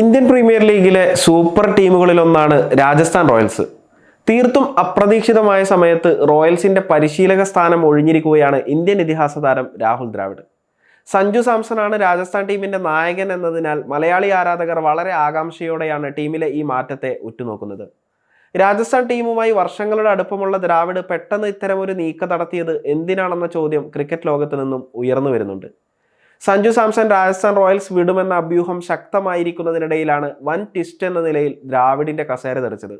Indian premier ലീഗിലെ super ടീമുകളിലൊന്നാണ് Rajasthan Royals. തീർത്തും അപ്രതീക്ഷിതമായ സമയത്ത് റോയൽസിന്റെ പരിശീലക സ്ഥാനം ഒഴിഞ്ഞിരിക്കുകയാണ് ഇന്ത്യൻ ഇതിഹാസ താരം രാഹുൽ ദ്രാവിഡ്. സഞ്ജു സാംസണാണ് രാജസ്ഥാൻ ടീമിന്റെ നായകൻ എന്നതിനാൽ മലയാളി ആരാധകർ വളരെ ആകാംക്ഷയോടെയാണ് ടീമിലെ ഈ മാറ്റത്തെ ഉറ്റുനോക്കുന്നത്. രാജസ്ഥാൻ ടീമുമായി വർഷങ്ങളുടെ അടുപ്പമുള്ള ദ്രാവിഡ് പെട്ടെന്ന് ഇത്തരമൊരു നീക്കം നടത്തിയത് എന്തിനാണെന്ന ചോദ്യം ക്രിക്കറ്റ് ലോകത്ത് നിന്നും ഉയർന്നു വരുന്നുണ്ട്. സഞ്ജു സാംസൺ രാജസ്ഥാൻ റോയൽസ് വിടുമെന്ന അഭ്യൂഹം ശക്തമായിരിക്കുന്നതിനിടയിലാണ് വൻ ട്വിസ്റ്റ് എന്ന നിലയിൽ ദ്രാവിഡിന്റെ കസേര തെറിച്ചത്.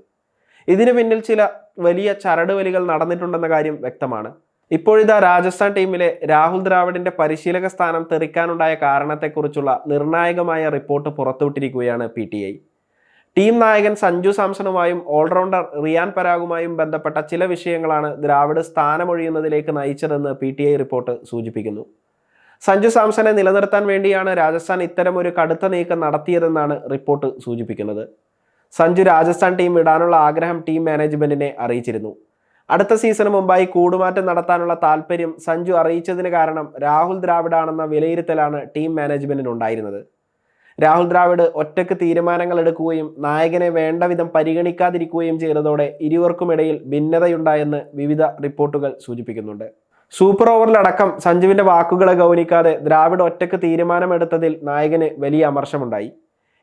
ഇതിന് പിന്നിൽ ചില വലിയ ചരടുവലികൾ നടന്നിട്ടുണ്ടെന്ന കാര്യം വ്യക്തമാണ്. ഇപ്പോഴിതാ രാജസ്ഥാൻ ടീമിലെ രാഹുൽ ദ്രാവിഡിന്റെ പരിശീലക സ്ഥാനം തെറിക്കാനുണ്ടായ കാരണത്തെക്കുറിച്ചുള്ള നിർണായകമായ റിപ്പോർട്ട് പുറത്തുവിട്ടിരിക്കുകയാണ് പി ടി ഐ. ടീം നായകൻ സഞ്ജു സാംസണുമായും ഓൾറൗണ്ടർ റിയാൻ പരാഗുമായും ബന്ധപ്പെട്ട ചില വിഷയങ്ങളാണ് ദ്രാവിഡ് സ്ഥാനമൊഴിയുന്നതിലേക്ക് നയിച്ചതെന്ന് പി ടി ഐ റിപ്പോർട്ട് സൂചിപ്പിക്കുന്നു. സഞ്ജു സാംസനെ നിലനിർത്താൻ വേണ്ടിയാണ് രാജസ്ഥാൻ ഇത്തരം ഒരു കടുത്ത നീക്കം നടത്തിയതെന്നാണ് റിപ്പോർട്ട് സൂചിപ്പിക്കുന്നത്. സഞ്ജു രാജസ്ഥാൻ ടീം വിടാനുള്ള ആഗ്രഹം ടീം മാനേജ്മെന്റിനെ അറിയിച്ചിരുന്നു. അടുത്ത സീസണ് മുമ്പായി കൂടുമാറ്റം നടത്താനുള്ള താല്പര്യം സഞ്ജു അറിയിച്ചതിന് കാരണം രാഹുൽ ദ്രാവിഡാണെന്ന വിലയിരുത്തലാണ് ടീം മാനേജ്മെന്റിനുണ്ടായിരുന്നത്. രാഹുൽ ദ്രാവിഡ് ഒറ്റയ്ക്ക് തീരുമാനങ്ങൾ എടുക്കുകയും നായകനെ വേണ്ട വിധം പരിഗണിക്കാതിരിക്കുകയും ചെയ്തതോടെ ഇരുവർക്കുമിടയിൽ ഭിന്നതയുണ്ടായെന്ന് വിവിധ റിപ്പോർട്ടുകൾ സൂചിപ്പിക്കുന്നുണ്ട്. സൂപ്പർ ഓവറിലടക്കം സഞ്ജുവിന്റെ വാക്കുകളെ ഗൗനിക്കാതെ ദ്രാവിഡ് ഒറ്റയ്ക്ക് തീരുമാനമെടുത്തതിൽ നായകന് വലിയ അമർഷമുണ്ടായി.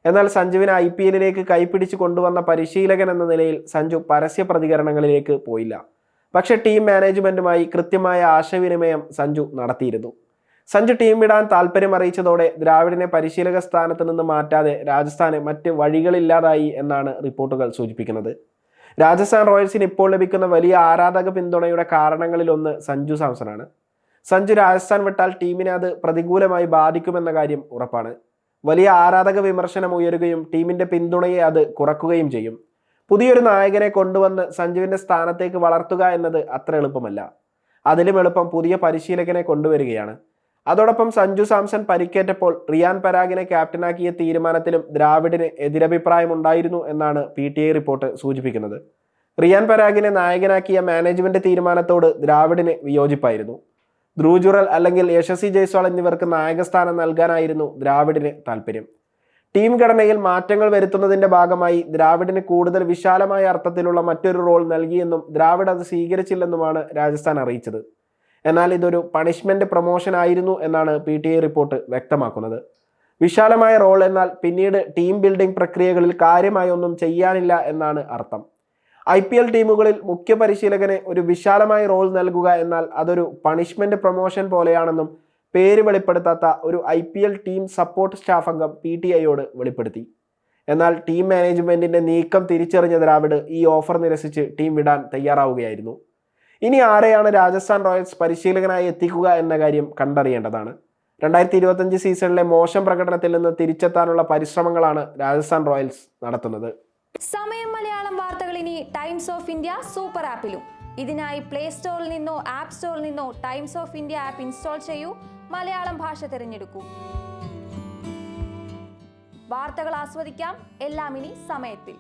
എന്നാൽ സഞ്ജുവിനെ ഐ പി എല്ലിലേക്ക് കൈപ്പിടിച്ച് കൊണ്ടുവന്ന പരിശീലകൻ എന്ന നിലയിൽ സഞ്ജു പരസ്യ പ്രതികരണങ്ങളിലേക്ക് പോയില്ല. പക്ഷെ ടീം മാനേജ്മെന്റുമായി കൃത്യമായ ആശയവിനിമയം സഞ്ജു നടത്തിയിരുന്നു. സഞ്ജു ടീം വിടാൻ താല്പര്യം അറിയിച്ചതോടെ ദ്രാവിഡിനെ പരിശീലക സ്ഥാനത്ത് നിന്ന് മാറ്റാതെ രാജസ്ഥാന് മറ്റ് വഴികളില്ലാതായി എന്നാണ് റിപ്പോർട്ടുകൾ സൂചിപ്പിക്കുന്നത്. രാജസ്ഥാൻ റോയൽസിന് ഇപ്പോൾ ലഭിക്കുന്ന വലിയ ആരാധക പിന്തുണയുടെ കാരണങ്ങളിലൊന്ന് സഞ്ജു സാംസണാണ്. സഞ്ജു രാജസ്ഥാൻ വിട്ടാൽ ടീമിനെ അത് പ്രതികൂലമായി ബാധിക്കുമെന്ന കാര്യം ഉറപ്പാണ്. വലിയ ആരാധക വിമർശനം ഉയരുകയും ടീമിന്റെ പിന്തുണയെ അത് കുറക്കുകയും ചെയ്യും. പുതിയൊരു നായകനെ കൊണ്ടുവന്ന് സഞ്ജുവിന്റെ സ്ഥാനത്തേക്ക് വളർത്തുക എന്നത് അത്ര എളുപ്പമല്ല. അതിലും എളുപ്പം പുതിയ പരിശീലകനെ കൊണ്ടുവരികയാണ്. അതോടൊപ്പം സഞ്ജു സാംസൺ പരിക്കേറ്റപ്പോൾ റിയാൻ പരാഗിനെ ക്യാപ്റ്റനാക്കിയ തീരുമാനത്തിലും ദ്രാവിഡിന് എതിരഭിപ്രായമുണ്ടായിരുന്നു എന്നാണ് പി ടി ഐ റിപ്പോർട്ട് സൂചിപ്പിക്കുന്നത്. റിയാൻ പരാഗിനെ നായകനാക്കിയ മാനേജ്മെന്റ് തീരുമാനത്തോട് ദ്രാവിഡിന് വിയോജിപ്പായിരുന്നു. ധ്രുജുറൽ അല്ലെങ്കിൽ യശസ്വി ജയ്സ്വാൾ എന്നിവർക്ക് നായകസ്ഥാനം നൽകാനായിരുന്നു ദ്രാവിഡിന് താല്പര്യം ടീം ഘടനയിൽ മാറ്റങ്ങൾ വരുത്തുന്നതിന്റെ ഭാഗമായി ദ്രാവിഡിന് കൂടുതൽ വിശാലമായ അർത്ഥത്തിലുള്ള മറ്റൊരു റോൾ നൽകിയെന്നും ദ്രാവിഡ് അത് സ്വീകരിച്ചില്ലെന്നുമാണ് രാജസ്ഥാൻ അറിയിച്ചത്. എന്നാൽ ഇതൊരു പണിഷ്മെന്റ് പ്രൊമോഷൻ ആയിരുന്നു എന്നാണ് പി ടി ഐ റിപ്പോർട്ട് വ്യക്തമാക്കുന്നത്. വിശാലമായ റോൾ എന്നാൽ പിന്നീട് ടീം ബിൽഡിംഗ് പ്രക്രിയകളിൽ കാര്യമായി ഒന്നും ചെയ്യാനില്ല എന്നാണ് അർത്ഥം. ഐ പി എൽ ടീമുകളിൽ മുഖ്യ പരിശീലകന് ഒരു വിശാലമായ റോൾ നൽകുക എന്നാൽ അതൊരു പണിഷ്മെന്റ് പ്രൊമോഷൻ പോലെയാണെന്നും പേര് വെളിപ്പെടുത്താത്ത ഒരു I P L team support staff അംഗം പി ടി ഐയോട് വെളിപ്പെടുത്തി. എന്നാൽ ടീം മാനേജ്മെന്റിന്റെ നീക്കം തിരിച്ചറിഞ്ഞ ദ്രാവിഡ് ഈ ഓഫർ നിരസിച്ച് ടീം വിടാൻ തയ്യാറാവുകയായിരുന്നു. ഇനി ആരെയാണ് രാജസ്ഥാൻ റോയൽസ് പരിശീലകനായി എത്തിക്കുക എന്ന കാര്യം കണ്ടറിയേണ്ടതാണ്. രണ്ടായിരത്തി ഇരുപത്തഞ്ച് സീസണിലെ മോശം പ്രകടനത്തിൽ നിന്ന് തിരിച്ചെത്താനുള്ള പരിശ്രമങ്ങളാണ് രാജസ്ഥാൻ റോയൽസ് നടത്തുന്നത്. സമയം മലയാളം വാർത്തകൾ ഇനി ടൈംസ് ഓഫ് ഇന്ത്യ സൂപ്പർ ആപ്പിലും. ഇതിനായി പ്ലേ സ്റ്റോറിൽ നിന്നോ ആപ്പ് സ്റ്റോറിൽ നിന്നോ Times of India app install ചെയ്യൂ. മലയാളം ഭാഷ തിരഞ്ഞെടുക്കൂ. വാർത്തകൾ ആസ്വദിക്കാം. എല്ലാം ഇനി സമയത്തിൽ.